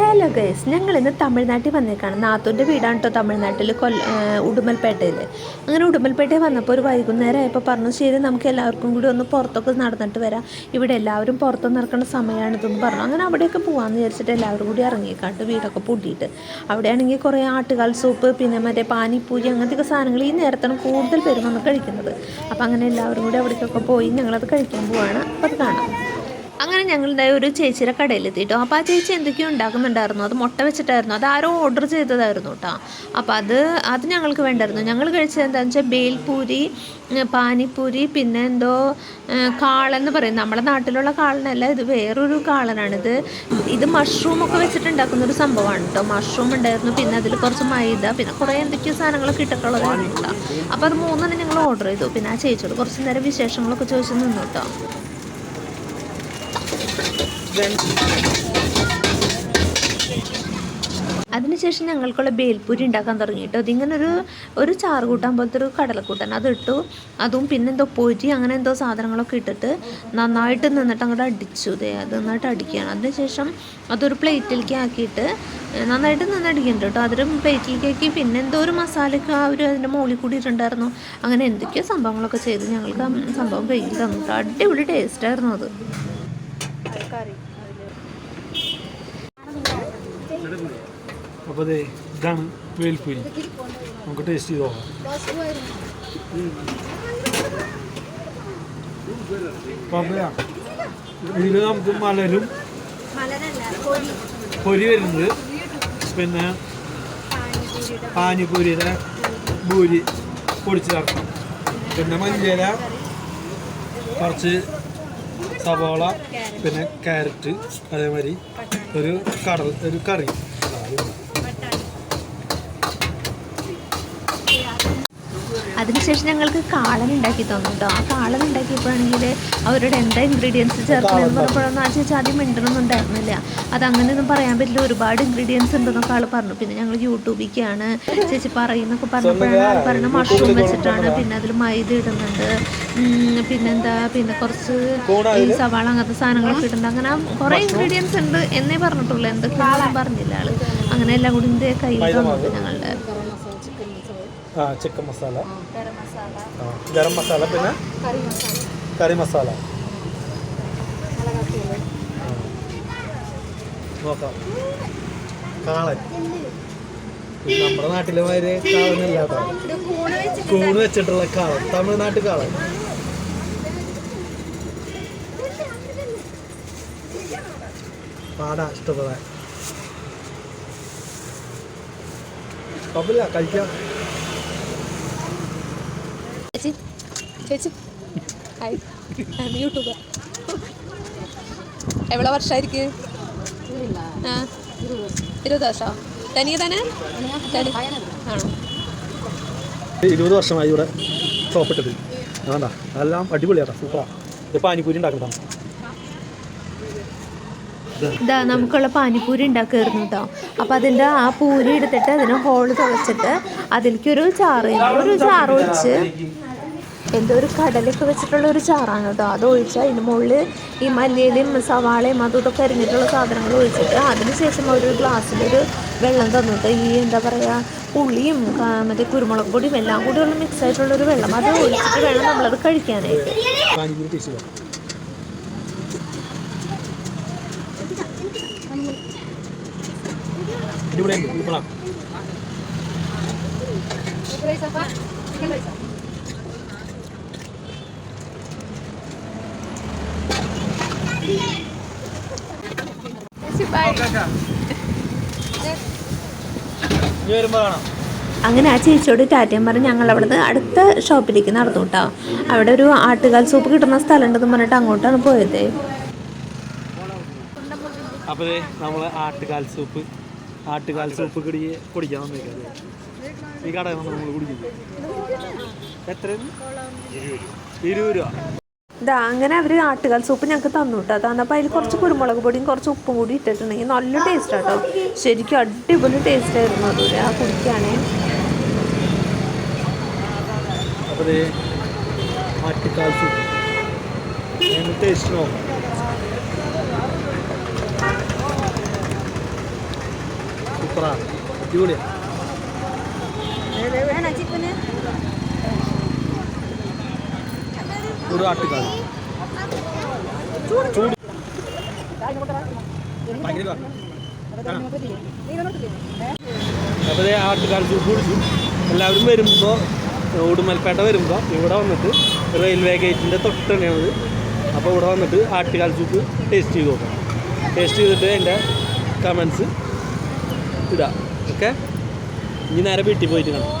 Hello guys ഞങ്ങൾ ഇന്ന് തമിഴ്നാട്ടിൽ വന്നേക്കാണ്. നാത്തൂന്റെ വീടാണ് കേട്ടോ തമിഴ്നാട്ടിൽ കൊല്ല ഉടുമൽപേട്ടയിൽ അങ്ങനെ ഉടുമൽപേട്ടയിൽ വന്നപ്പോൾ ഒരു വൈകുന്നേരം ആയപ്പോൾ പറഞ്ഞു ശരി നമുക്ക് എല്ലാവർക്കും കൂടി ഒന്ന് പുറത്തൊക്കെ നടന്നിട്ട് വരാം. ഇവിടെ എല്ലാവരും പുറത്തൊന്നും നടക്കുന്ന സമയമാണിതെന്ന് പറഞ്ഞു. അങ്ങനെ അവിടെയൊക്കെ പോകാമെന്ന് വിചാരിച്ചിട്ട് എല്ലാവരും കൂടി ഇറങ്ങിക്കാണ്ട് വീടൊക്കെ പൂട്ടിയിട്ട്. അവിടെയാണെങ്കിൽ കുറേ ആട്ടുകാൽ സൂപ്പ് പിന്നെ മറ്റേ പാനിപ്പൂരി അങ്ങനത്തെയൊക്കെ സാധനങ്ങൾ ഈ നേരത്താണ് കൂടുതൽ പേരും വന്ന് കഴിക്കുന്നത്. അപ്പോൾ അങ്ങനെ എല്ലാവരും കൂടി അവിടേക്കൊക്കെ പോയി ഞങ്ങളത് കഴിക്കാൻ പോവാണ്. അപ്പോൾ അത് കാണാം. അങ്ങനെ ഞങ്ങളുടെ ഒരു ചേച്ചിയുടെ കടയിലെത്തിയിട്ടോ അപ്പോൾ ആ ചേച്ചി എന്തൊക്കെയോ ഉണ്ടാക്കുന്നുണ്ടായിരുന്നു. അത് മുട്ട വെച്ചിട്ടായിരുന്നു. അത് ആരോ ഓർഡർ ചെയ്തതായിരുന്നു കേട്ടോ അപ്പോൾ അത് അത് ഞങ്ങൾക്ക് വേണ്ടായിരുന്നു. ഞങ്ങൾ കഴിച്ചത് എന്താണെന്ന് വെച്ചാൽ ബേൽപൂരി പാനിപ്പൂരി പിന്നെ എന്തോ കാളെന്ന് പറയും. നമ്മുടെ നാട്ടിലുള്ള കാളനല്ല ഇത് വേറൊരു കാളനാണിത്. ഇത് മഷ്റൂമൊക്കെ വെച്ചിട്ട് ഉണ്ടാക്കുന്ന ഒരു സംഭവമാണ് കേട്ടോ മഷ്റൂം ഉണ്ടായിരുന്നു. പിന്നെ അതിൽ കുറച്ച് മൈദ പിന്നെ കുറേ എന്തൊക്കെയോ സാധനങ്ങളൊക്കെ ഇട്ടിട്ടുള്ളതാണ് കേട്ടോ അപ്പോൾ അത് മൂന്നെണ്ണം ഞങ്ങൾ ഓർഡർ ചെയ്തു. പിന്നെ ആ ചേച്ചിയോട് കുറച്ച് നേരം വിശേഷങ്ങളൊക്കെ ചോദിച്ചു നിന്നു കേട്ടോ അതിനുശേഷം ഞങ്ങൾക്കുള്ള ബേൽപ്പൂരി ഉണ്ടാക്കാൻ തുടങ്ങി കേട്ടോ. അതിങ്ങനെ ഒരു ഒരു ചാറ് കൂട്ടാൻ പോലത്തെ ഒരു കടലക്കൂട്ടാൻ അത് ഇട്ടു. അതും പിന്നെന്തോ പൊരി അങ്ങനെ എന്തോ സാധനങ്ങളൊക്കെ ഇട്ടിട്ട് നന്നായിട്ട് നിന്നിട്ട് അങ്ങോട്ട് അടിച്ചു ദേ അത് നന്നായിട്ട് അടിക്കുകയാണ്. അതിനുശേഷം അതൊരു പ്ലേറ്റിലേക്ക് ആക്കിയിട്ട് നന്നായിട്ട് നിന്ന് അടിക്കുന്നുണ്ട് കേട്ടോ. അതൊരു പ്ലേറ്റിലേക്ക് ആക്കി പിന്നെ എന്തോ ഒരു മസാലയൊക്കെ ആ ഒരു അതിന്റെ മുകളിൽ കൂടി ഇട്ടുണ്ടായിരുന്നു അങ്ങനെ എന്തൊക്കെയോ സംഭവങ്ങളൊക്കെ ചെയ്ത്. ഞങ്ങൾക്ക് സംഭവം കയ്യിൽ തന്നു കേട്ടോ അടിപൊളി ടേസ്റ്റായിരുന്നു അത്. അപ്പോൾ അതെ ഇതാണ് വേൽപ്പൂരി നമുക്ക് ടേസ്റ്റ് ചെയ്ത് നോക്കാം. ഇതിൽ നമുക്ക് മലരും പൊരി വരുന്നത്. പിന്നെ പാനിപ്പൂരിയുടെ പൂരി പൊടിച്ച് ചേർക്കണം. പിന്നെ മഞ്ചേര കുറച്ച് സവാള പിന്നെ ക്യാരറ്റ് അതേമാതിരി ഒരു കടൽ ഒരു കറി. അതിനുശേഷം ഞങ്ങൾക്ക് കാളൻ ഉണ്ടാക്കി തന്നു കേട്ടോ ആ കാളൻ ഉണ്ടാക്കിയപ്പോഴാണെങ്കിൽ അവരുടെ എന്താ ഇൻഗ്രീഡിയൻസ് ചേർക്കണമെന്ന് പറഞ്ഞപ്പോഴൊന്നും ആ ചേച്ചി ആദ്യം മിണ്ടണമെന്നുണ്ടായിരുന്നില്ല അത് അങ്ങനെയൊന്നും പറയാൻ പറ്റില്ല. ഒരുപാട് ഇൻഗ്രീഡിയൻസ് ഉണ്ടെന്നൊക്കെ ആൾ പറഞ്ഞു. പിന്നെ ഞങ്ങൾ യൂട്യൂബിക്കാണ് ചേച്ചി പറയുന്നൊക്കെ പറഞ്ഞപ്പോഴാണ് ആൾ പറയുന്നത് മഷ്റൂം വെച്ചിട്ടാണ്. പിന്നെ അതിൽ മൈദ ഇടുന്നുണ്ട്. പിന്നെന്താ? പിന്നെ കുറച്ച് ഈ സവാള അങ്ങനത്തെ സാധനങ്ങളൊക്കെ ഇടുന്നുണ്ട്. അങ്ങനെ കുറേ ഇൻഗ്രീഡിയൻസ് ഉണ്ട് എന്നേ പറഞ്ഞിട്ടുള്ളൂ. എന്തൊക്കെയാണെന്നും പറഞ്ഞില്ല ആൾ. അങ്ങനെ എല്ലാം കൂടി കയ്യിൽ തന്നത് ഞങ്ങളുടെ ആ ചിക്കൻ മസാല. ആ ഗരം മസാല. പിന്നെ കറി മസാല. നോക്കാം. കാളൻ. നമ്മുടെ നാട്ടിലെ മാതിരി കാളനല്ല കേട്ടോ കൂണ് വെച്ചിട്ടുള്ള കാളൻ. തമിഴ്നാട്ട് കാളൻ. പാടാ ഇഷ്ടപ്പെടാൻ. കുഴപ്പമില്ല കഴിക്കാം. ചേച്ചി. ചേച്ചി. ഹായ്. യൂട്യൂബർ. എവിടെ വർഷമായിരിക്കും ആ ഇരുപത് വർഷമോ തനിയെ തന്നെ? തനി ആണോ? ഇരുപത് വർഷമായി ഇവിടെ ഷോപ്പിട്ടത് വേണ്ട എല്ലാം അടിപൊളിയാട്ടോ. സൂപ്പറാണ് ഇത് പാനിപ്പൂരി ഉണ്ടാക്കുന്നതാണ് ഇതാ നമുക്കുള്ള പാനിപ്പൂരി ഉണ്ടാക്കുമായിരുന്നു കേട്ടോ അപ്പോൾ അതിന്റെ ആ പൂരി എടുത്തിട്ട് അതിനെ ഹോൾ തുളച്ചിട്ട് അതിലേക്കൊരു ചാറ് ഒരു ചാറ് ഒഴിച്ച്? എന്തോ ഒരു കടലൊക്കെ വെച്ചിട്ടുള്ള ഒരു ചാറാണ് കേട്ടോ അത് ഒഴിച്ച് അതിന് മുകളിൽ ഈ മല്ലിയിലും സവാളയും അതും ഇതൊക്കെ അരിഞ്ഞിട്ടുള്ള സാധനങ്ങൾ ഒഴിച്ചിട്ട് അതിനുശേഷം ഒരു ഗ്ലാസ്സിലൊരു വെള്ളം തന്നിട്ട് ഈ എന്താ പറയുക പുളിയും മറ്റേ കുരുമുളക് പൊടിയും എല്ലാം കൂടി ഉള്ള മിക്സ് ആയിട്ടുള്ളൊരു വെള്ളം. അത് ഒഴിച്ചിട്ട് വേണം നമ്മളത് കഴിക്കാനായിട്ട്. വരുമ്പോൾ കാണാം. അങ്ങനെ ആ ചേച്ചിയോട് ടാറ്റയും പറഞ്ഞ് ഞങ്ങൾ അവിടുന്ന് അടുത്ത ഷോപ്പിലേക്ക് നടന്നു കേട്ടോ. അവിടെ ഒരു ആട്ടുകാൽ സൂപ്പ് കിട്ടുന്ന സ്ഥലം ഉണ്ടെന്ന് പറഞ്ഞിട്ട് അങ്ങോട്ടാണ് പോയത്. അപ്പോൾ നമ്മൾ ആട്ടുകാൽ സൂപ്പ് ആട്ടുകാൽ സൂപ്പ് കുടി കുടിക്കാൻ വന്നേക്കത് ഈ കടയിൽ നിന്ന് നമ്മൾ കുടിക്കുന്നത് എത്ര ഇരുപത് രൂപ. ഇതാ അങ്ങനെ അവർ ആട്ടുകാൽ സൂപ്പ് ഞങ്ങൾക്ക് തന്നു കേട്ടോ. തന്നപ്പോൾ അതിൽ കുറച്ച് കുരുമുളക് പൊടിയും കുറച്ച് ഉപ്പും കൂടി ഇട്ടിട്ടുണ്ടെങ്കിൽ നല്ല ടേസ്റ്റ് കേട്ടോ ശരിക്കും അടിപൊളി ടേസ്റ്റ് ആയിരുന്നു അത്. ആ കുടിക്കാനേ അപ്പോൾ ആട്ടുകാൽ സൂപ്പ്. ടേസ്റ്റ് നോക്കാം. സൂപ്പറാണ് അടിപൊളിയാണ് ഒരു ആട്ടുകാൽ ചൂട്. അപ്പോൾ ആട്ടുകാൽ എല്ലാവരും വരുമ്പോൾ ഉടുമൽപേട്ട വരുമ്പോൾ ഇവിടെ വന്നിട്ട് റെയിൽവേ ഗേറ്റിന്റെ തൊട്ട് തന്നെയാണത്. അപ്പോൾ ഇവിടെ വന്നിട്ട് ആട്ടുകാൽ സൂപ്പ് ടേസ്റ്റ് ചെയ്ത് നോക്കാം ടേസ്റ്റ് ചെയ്തിട്ട് എന്റെ കമൻസ് ഇടാം. ഓക്കെ? ഇനി നേരെ വീട്ടിൽ പോയിട്ട് കാണാം.